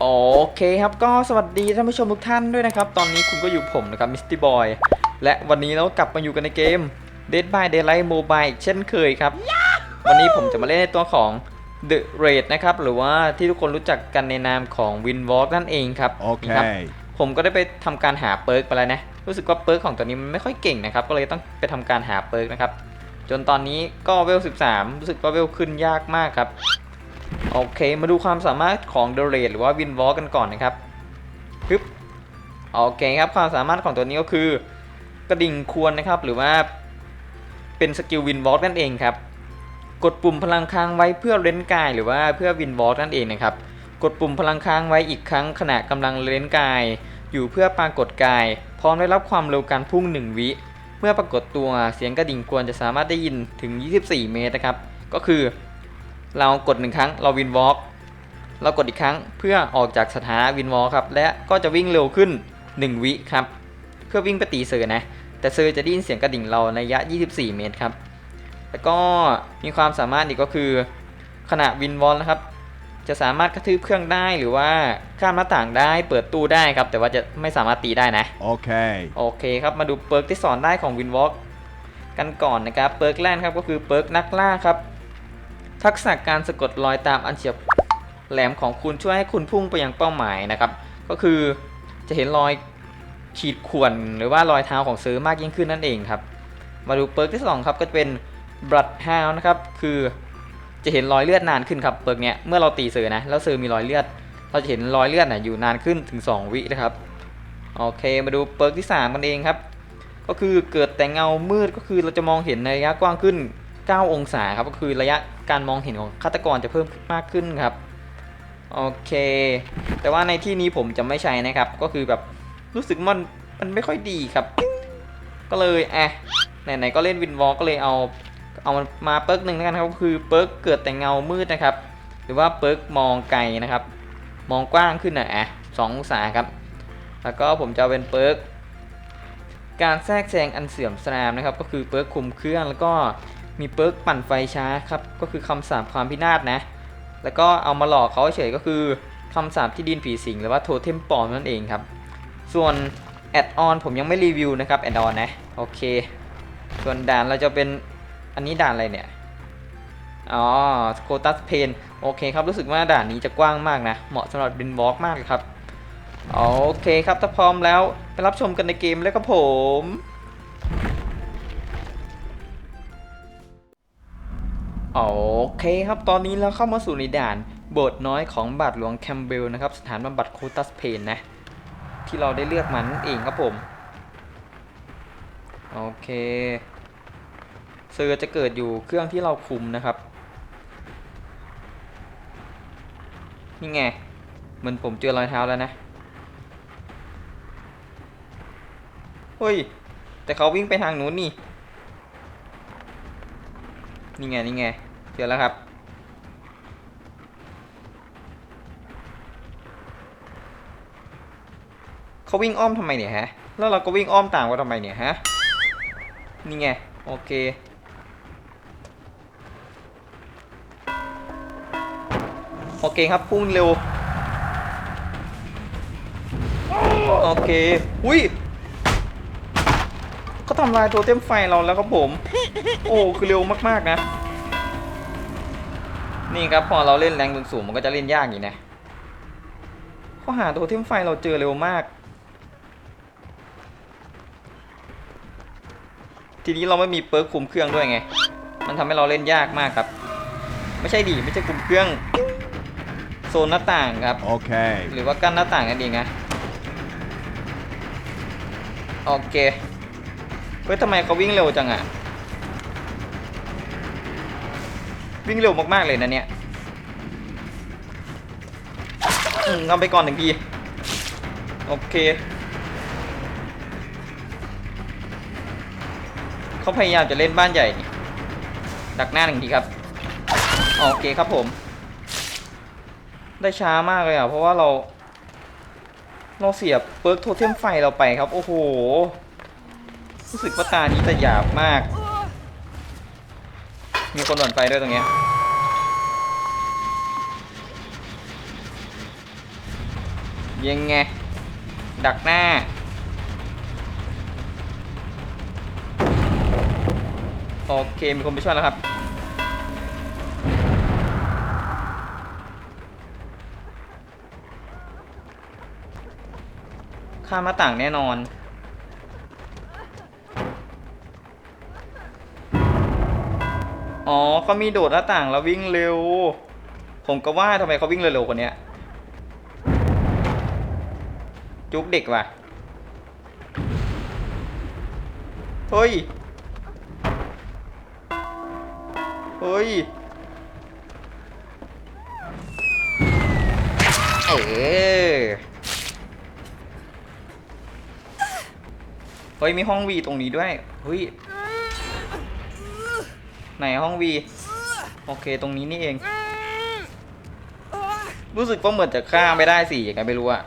โอเคครับก็สวัสดีท่านผู้ชมทุกท่านด้วยนะครับ ตอนนี้คุณก็อยู่ผมนะครับมิสตี้บอยและวันนี้เรากลับมาอยู่กันในเกม Dead by Daylight Mobile อีกเช่นเคยครับ วันนี้ผมจะมาเล่นในตัวของ The Raid นะครับหรือว่าที่ทุกคนรู้จักกันในนามของ Winwalk นั่นเองครับนี่ครับ Okay. ผมก็ได้ไปทำการหาเปิร์กไปแล้วนะรู้สึกว่าเปิร์กของตัวนี้มันไม่ค่อยเก่งนะครับ ก็เลยต้องไปทำการหาเปิร์กนะครับจนตอนนี้ก็เวล 13 รู้สึกว่าเวลขึ้นยากมากครับ โอเค มาดูความสามารถของ The Raid หรือว่า Winwalk กันก่อนนะครับปึ๊บโอเคครับ ความสามารถของตัวนี้ก็คือกระดิ่งควรนะครับ หรือว่าเป็นสกิล Winwalk นั่นเองครับ กดปุ่มพลังค้างไว้เพื่อเล่นกาย หรือว่าเพื่อ Winwalk นั่นเองนะครับ กดปุ่มพลังค้างไว้อีกครั้งขณะกำลังเล่นกาย อยู่เพื่อปรากฏกาย พร้อมได้รับความเร็วการพุ่ง 1 วิ เมื่อปรากฏตัวเสียงกระดิ่งกวนจะสามารถได้ยินถึง 24 เมตรนะครับ ก็คือ เรากดหนึ่งครั้งเราวินวอล์กเรากดอีกครั้งเพื่อออกจากสถานะวินวอล์กครับ และก็จะวิ่งเร็วขึ้น 1 วิครับ เพื่อวิ่งไปตีเซอร์นะ แต่เซอร์จะได้ยินเสียงกระดิ่งเราในระยะ 24 เมตรครับ แล้วก็มีความสามารถอีกก็คือขณะวินวอลนะครับ จะสามารถกระทืบเครื่องได้หรือว่าข้ามหน้าต่างได้เปิดตู้ได้ครับ แต่ว่าจะไม่สามารถตีได้นะ Okay. โอเคครับ มาดูเปิร์กที่สอนได้ของวินวอล์กกันก่อนนะครับ เปิร์กแรกครับก็คือเปิร์กนักล่าครับ ทักษะการสะกดรอยตามอันเฉียบแหลมของคุณช่วยให้คุณพุ่งไปยังเป้าหมายนะครับ ก็คือจะเห็นรอยขีดข่วนหรือว่ารอยเท้าของซื้อมากยิ่งขึ้นนั่นเองครับ มาดูเปิร์กที่สองครับก็จะเป็นบลัดฮาวนะครับคือจะเห็นรอยเลือดนานขึ้นครับเปิร์กเนี้ยเมื่อเราตีเสือนะแล้วเสือมีรอยเลือด เราจะเห็นรอยเลือดน่ะอยู่นานขึ้นถึง 2 วินะครับโอเคมาดูเปิร์กที่3กันเองครับ ก็คือเกิดแต่เงามืดก็คือเราจะมองเห็นในระยะกว้างขึ้น 9 องศาครับก็คือระยะการมองเห็นของฆาตกรจะเพิ่มมากขึ้นครับโอเค แต่ว่าในที่นี้ผมจะไม่ใช้นะครับ ก็คือแบบรู้สึกมันมันไม่ค่อยดีครับ ก็เลยอะไหนๆก็เล่นวินวอลก็เลยเอาเอามาเปิร์กหนึ่งแล้วกันครับก็คือเปิร์กเกิดแต่เงามืดนะครับ หรือว่าเปิร์กมองไกลนะครับ มองกว้างขึ้นนะอะสององศาครับ แล้วก็ผมจะเป็นเปิร์กการแทรกแซงอันเสื่อมสรามนะครับ ก็คือเปิร์กคุมเครื่องแล้วก็ มีเปิร์กปั่นไฟช้าครับก็คือคำสาปความพินาศนะ แล้วก็เอามาหลอกเขาเฉยก็คือคำสาปที่ดินผีสิงหรือว่าโทเทมปอมนั่นเองครับ ส่วนแอดออนผมยังไม่รีวิวนะครับแอดออนนะโอเค ส่วนด่านเราจะเป็นอันนี้ด่านอะไรเนี่ยอ๋อโคตัสเพนโอเคครับรู้สึกว่าด่านนี้จะกว้างมากนะ เหมาะสำหรับบินบล็อกมากเลยครับ โอเคครับถ้าพร้อมแล้ว ไปรับชมกันในเกมเลยครับผม โอเคครับ ตอนนี้เราเข้ามาสู่ในด่านโบสถ์น้อยของบาทหลวงแคมเบลนะครับ สถานบำบัดโคตัสเพนนะ ที่เราได้เลือกมันนเองครับผม โอเคเซอร์จะเกิดอยู่เครื่องที่เราคุมนะครับ นี่ไงมือนผมเจอรอยเท้าแล้วนะ เฮ้ย แต่เขาวิ่งไปทางนู้นนี่ นี่ไง นี่ไง เจอแล้วครับ เขาวิ่งอ้อมทำไมเนี่ยฮะ แล้วเราก็วิ่งอ้อมตามเขาทำไมเนี่ยฮะ นี่ไง โอเค โอเคครับพุ่งเร็ว โอเค อุ้ยเขาทำลายโทเทมไฟเราแล้วครับผม โอ้ คือเร็วมาก ๆ นะ นี่ครับพอเราเล่นแรงสูงๆมันก็จะเล่นยากอย่างนี้นะเขาหาโทเทมไฟเราเจอเร็วมาก ทีนี้เราไม่มีเปิร์คคุมเครื่องด้วยไง มันทำให้เราเล่นยากมากครับ ไม่ใช่ดิไม่ใช่คุมเครื่อง โซนหน้าต่างครับ Okay. หรือว่ากั้นหน้าต่างกันเองนะโอเคเฮ้ยทำไมเขาวิ่งเร็วจังอะ วิ่งเร็วมากๆเลยนะเนี่ยอืมเอาไปก่อนหนึ่งทีโอเค เขาพยายามจะเล่นบ้านใหญ่ ดักหน้าหนึ่งทีครับ โอเคครับผม ได้ช้ามากเลยอะ เพราะว่าเรา เราเสียบเปิร์กโทเทมไฟเราไปครับ โอ้โห รู้สึกว่าตานี้จะหยาบมาก มีคนหล่นไฟด้วยตรงเนี้ยยังไง ดักหน้า โอเค มีคนไปช่วยแล้วครับข้ามหน้าต่างแน่นอน อ๋อเขามีโดดหน้าต่างแล้ววิ่งเร็ว ผมก็ว่าทำไมเขาวิ่งเร็วๆคนเนี้ย จุกเด็กว่ะ เฮ้ย เฮ้ย เออเฮ้ย มีห้องวีตรงนี้ด้วย เฮ้ย ไหนห้องวีโอเคตรงนี้นี่เอง รู้สึกว่าเหมือนจะฆ่าไม่ได้สิยังไงไม่รู้อะ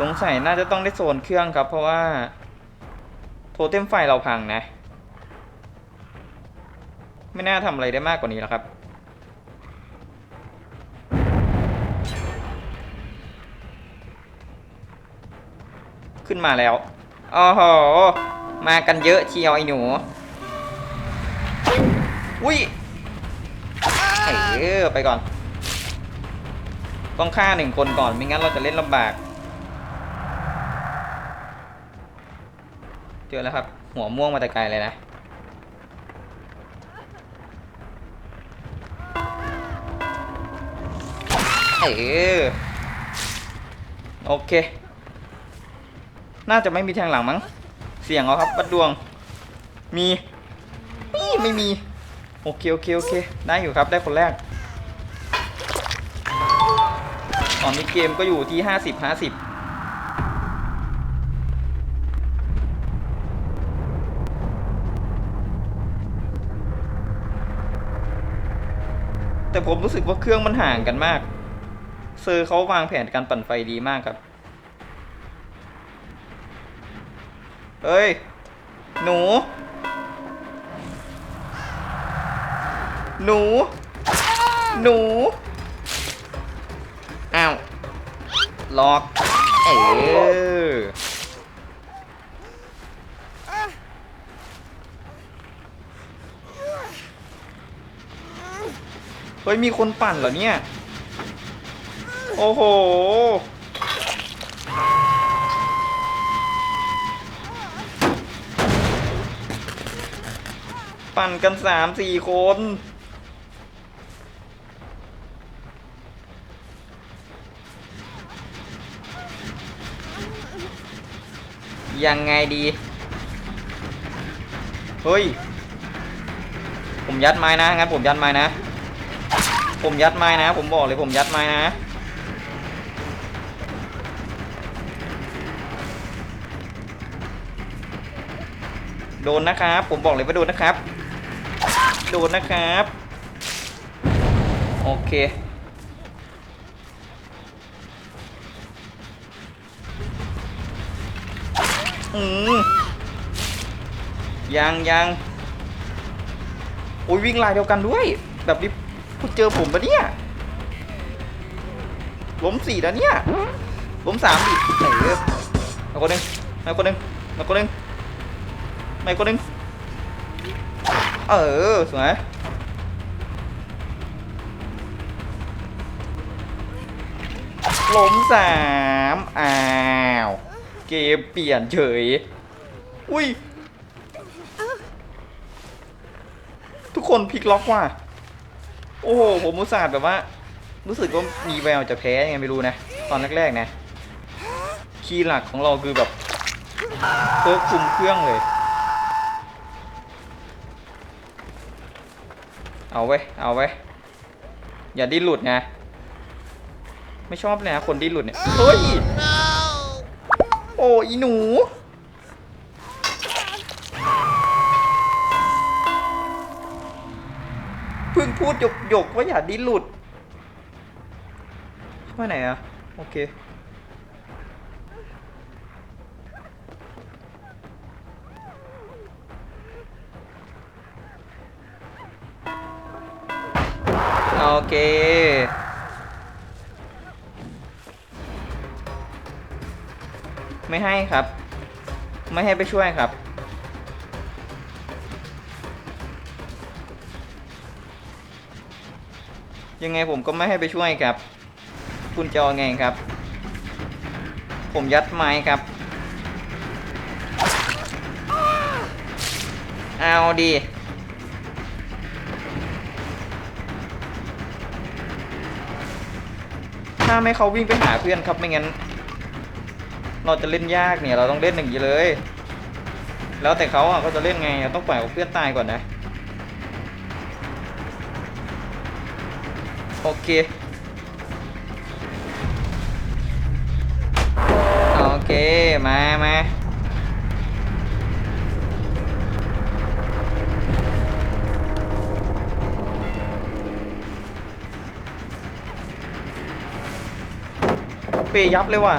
สงสัยน่าจะต้องได้โซนเครื่องครับ เพราะว่า โทเทมไฟเราพังนะ ไม่น่าทำอะไรได้มากกว่านี้แล้วครับ นมาแล้วโอ้โหมากันเยอะเชียวไอ้หนู อุ้ยเออไปก่อน ต้องฆ่าหนึ่งคนก่อนไม่งั้นเราจะเล่นลำบาก เจอแล้วครับ หัวม่วงมาแต่ไกลเลยนะเออโอเค น่าจะไม่มีแทงหลังมั้ง เสียงเอาครับวัดดวง มีนี่ไม่มี โอเคโอเคโอเค ได้อยู่ครับ ได้คนแรก ตอนนี้เกมก็อยู่ที่ห้าสิบห้าสิบแต่ผมรู้สึกว่าเครื่องมันห่างกันมาก เซอร์เขาวางแผนการปั่นไฟดีมากครับ เอ้ย หนู หนู หนู อ้าวล็อก เออเฮ้ย มีคนปั่นเหรอเนี่ย โอ้โห ปั่นกันสามสี่คน ยังไงดี เฮ้ย ผมยัดไม้นะ งั้นผมยัดไม้นะ ผมยัดไม้นะ ผมบอกเลยผมยัดไม้นะโดนนะครับ ผมบอกเลยว่าโดนนะครับ โดนนะครับ โอเค อืมยังยังโอ้ยวิ่งลายเดียวกันด้วย แบบนี้คุณเจอผมปะเนี่ยล้มสี่แล้วเนี่ยล้มสามดิเออเอาคนหนึ่งเอาคนหนึ่งเอาคนหนึ่งเอาคนหนึ่ง เออสวยล้มสามอ้าว เกมเปลี่ยนเฉย อุ้ย ทุกคนพลิกล็อกว่ะ โอ้โห ผมมุตส่าห์แบบว่า รู้สึกว่ามีแววจะแพ้ยังไงไม่รู้นะ ตอนแรกๆนะ คีย์หลักของเราคือแบบเพิร์กคุมเครื่องเลย เอาไว้เอาไว้อย่าดิ้นหลุดนะ ไม่ชอบเลยนะคนดิ้นหลุดเนี่ยเฮ้ยโอ้อีหนูเพิ่งพูดหยกหยกๆว่าอย่าดิ้นหลุดไปไหนอะโอเค เค ไม่ให้ครับ ไม่ให้ไปช่วยครับ ยังไงผมก็ไม่ให้ไปช่วยครับ คุณจะเอาไงครับ ผมยัดไม้ครับ เอาดี ถ้าไม่เขาวิ่งไปหาเพื่อนครับไม่งั้น เราจะเล่นยากเนี่ย เราต้องเล่นอย่างนี้เลย แล้วแต่เขาอะเขาจะเล่นไงเราต้องปล่อยเพื่อนตายก่อนนะโอเคโอเคมามา เปย์ยับเลยว่ะ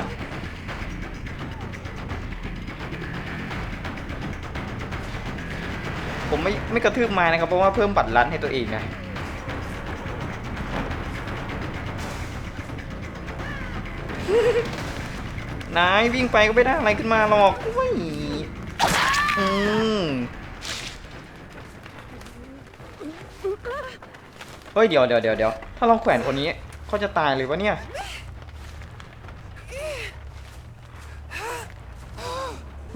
ผมไม่ไม่กระทืบไม้นะครับเพราะว่าเพิ่มบัตรลันให้ตัวเองนะนายวิ่งไปก็ไม่ได้อะไรขึ้นมาหรอกไม่อืมเฮ้ยเดี๋ยวเดี๋ยวเดี๋ยวเดี๋ยวถ้าเราแขวนคนนี้เขาจะตายเลยวะเนี่ย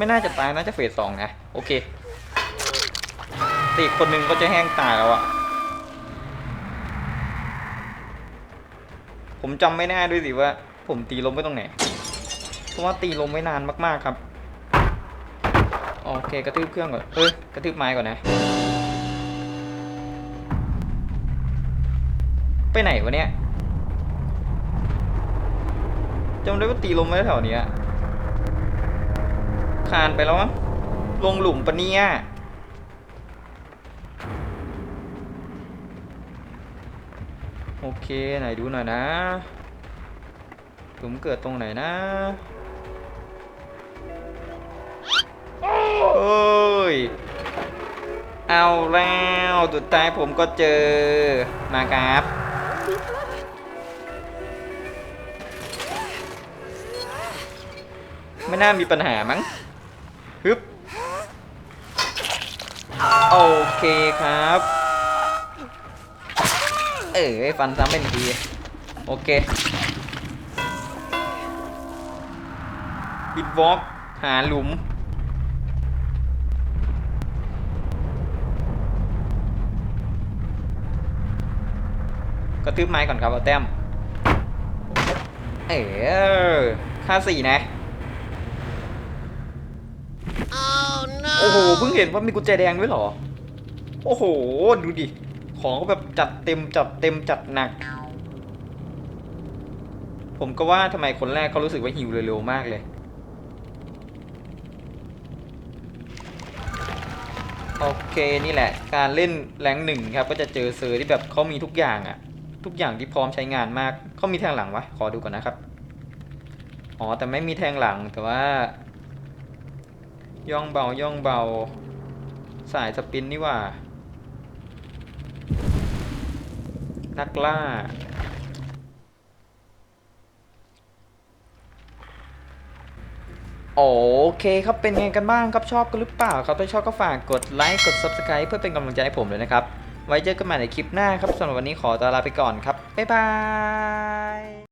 ไม่น่าจะตายน่าจะเฟสสองนะ โอเคตีคนนึงก็จะแห้งตายแล้วอะผมจำไม่แน่ด้วยสิว่า ผมตีลมไว้ตรงไหน เพราะว่าตีลมไว้นานมากๆครับ โอเคกระทืบเครื่องก่อน เอ้ยกระทืบไม้ก่อนนะ ไปไหนวะเนี่ยจำได้ว่าตีลมไว้แถวเนี้ย คานไปแล้วมั้งลงหลุมปะเนี่ยโอเค ไหนดูหน่อยนะ หลุมเกิดตรงไหนนะเอ้ย เอาแล้วสุดท้ายผมก็เจอ มาครับไม่น่ามีปัญหามั้งฮึบ โอเคครับ เอ้ยฟันซ้ำเป็นที โอเคบิดวอล์กหาหลุมกระทืบไม้ก่อนครับเอาแต้ม เออค่าสี่นะ โอ้โหเพิ่งเห็นว่ามีกุญแจแดงด้วยเหรอ โอ้โห ดูดิ ของแบบจัดเต็มจัดเต็มจัดหนัก ผมก็ว่าทำไมคนแรกเขารู้สึกว่าหิวเร็วๆมากเลย โอเคนี่แหละ การเล่นแรงหนึ่งครับ ก็จะเจอเซอร์ที่แบบเขามีทุกอย่างอะทุกอย่างที่พร้อมใช้งานมากเขามีแทงหลังวะ ขอดูก่อนนะครับ อ๋อ แต่ไม่มีแทงหลังแต่ว่า ย่องเบาย่องเบา สายสปินนี่ว่า นักล่า โอเคครับเป็นไงกันบ้างครับชอบกันหรือเปล่าครับถ้าชอบก็ฝากกดไลค์กด Subscribe เพื่อเป็นกำลังใจให้ผมเลยนะครับ ไว้เจอกันใหม่ในคลิปหน้าครับสำหรับวันนี้ขอตัวลาไปก่อนครับ บ๊ายบาย